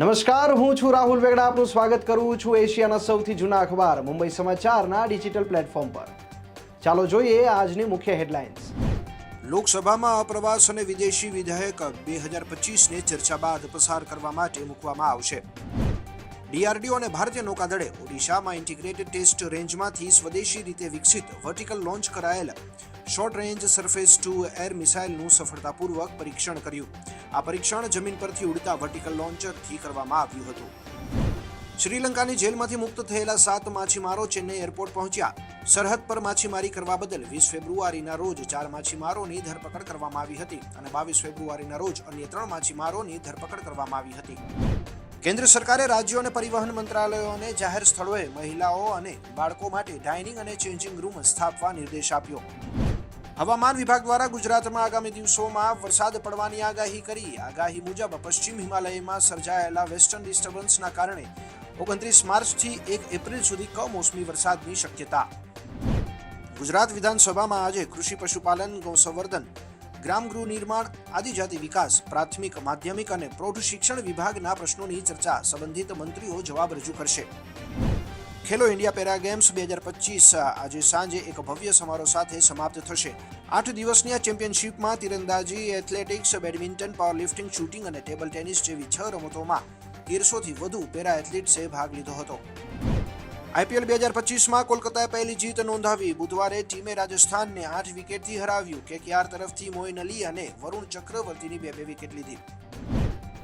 નમસ્કાર, હું છું રાહુલ વેગડા. આપનું સ્વાગત કરું છું એશિયાના સૌથી જૂના અખબાર, મુંબઈ સમાચારના ડિજિટલ પ્લેટફોર્મ પર. ચાલો જોઈએ આજની મુખ્ય હેડલાઇન્સ. લોકસભામાં અપ્રવાસ અને વિદેશી વિધેયક બે હજાર પચીસને ચર્ચા બાદ પસાર કરવા માટે મૂકવામાં આવશે. ડીઆરડીઓ અને ભારતીય નૌકાદળે ઓડિશામાં ઇન્ટિગ્રેટેડ ટેસ્ટ રેન્જમાંથી સ્વદેશી રીતે વિકસિત વર્ટિકલ લોન્ચ કરાયેલ short range surface to air મિસાઇલનું સફળતાપૂર્વક પરીક્ષણ કર્યું. આ પરીક્ષણ જમીન પરથી ઉડતા વર્ટિકલ લોન્ચરથી કરવામાં આવ્યું હતું. શ્રીલંકાની જેલમાંથી મુક્ત થયેલા સાત માછીમારો ચેન્નઈ એરપોર્ટ પહોંચ્યા. સરહદ પર માછીમારી કરવા બદલ વીસ ફેબ્રુઆરીના રોજ ચાર માછીમારોની ધરપકડ કરવામાં આવી હતી અને બાવીસ ફેબ્રુઆરીના રોજ અન્ય ત્રણ માછીમારોની ધરપકડ કરવામાં આવી હતી. કેન્દ્ર સરકારે રાજ્યો અને પરિવહન મંત્રાલયોને જાહેર સ્થળોએ મહિલાઓ અને બાળકો માટે ડાઇનિંગ અને ચેન્જિંગ રૂમ સ્થાપવા નિર્દેશ આપ્યો. હવામાન વિભાગ દ્વારા ગુજરાતમાં આગામી દિવસોમાં વરસાદ પડવાની આગાહી કરી. આગાહી મુજબ પશ્ચિમ હિમાલયમાં સર્જાયેલા વેસ્ટર્ન ડિસ્ટર્બન્સના કારણે ઓગણત્રીસ માર્ચથી એક એપ્રિલ સુધી કમોસમી વરસાદની શક્યતા. ગુજરાત વિધાનસભામાં આજે કૃષિ પશુપાલન, ગૌસંવર્ધન ગ્રામ ગૃહ નિર્માણ, આદિજાતિ વિકાસ, પ્રાથમિક, માધ્યમિક અને પ્રૌઢ શિક્ષણ વિભાગના પ્રશ્નોની ચર્ચા સંબંધિત મંત્રીઓ જવાબ રજૂ કરશે. ખેલો ઇન્ડિયા પેરા ગેમ્સ બે હજાર પચીસ આજે સાંજે એક ભવ્ય સમારોહ સાથે સમાપ્ત થશે. આઠ દિવસની આ ચેમ્પિયનશિપમાં તીરંદાજી, athletics, badminton power lifting shooting અને ટેબલ ટેનિસ જેવી છ રમતોમાં તેરસોથી વધુ પેરા એથ્લીટ્સે ભાગ લીધો હતો. આઈપીએલ બે હજાર પચીસમાં કોલકાતાએ પહેલી જીત નોંધાવી. બુધવારે ટીમે રાજસ્થાનને આઠ વિકેટથી હરાવ્યું. કેકેઆર તરફથી મોઇન અલી અને વરુણ ચક્રવર્તીની બે બે વિકેટ લીધી.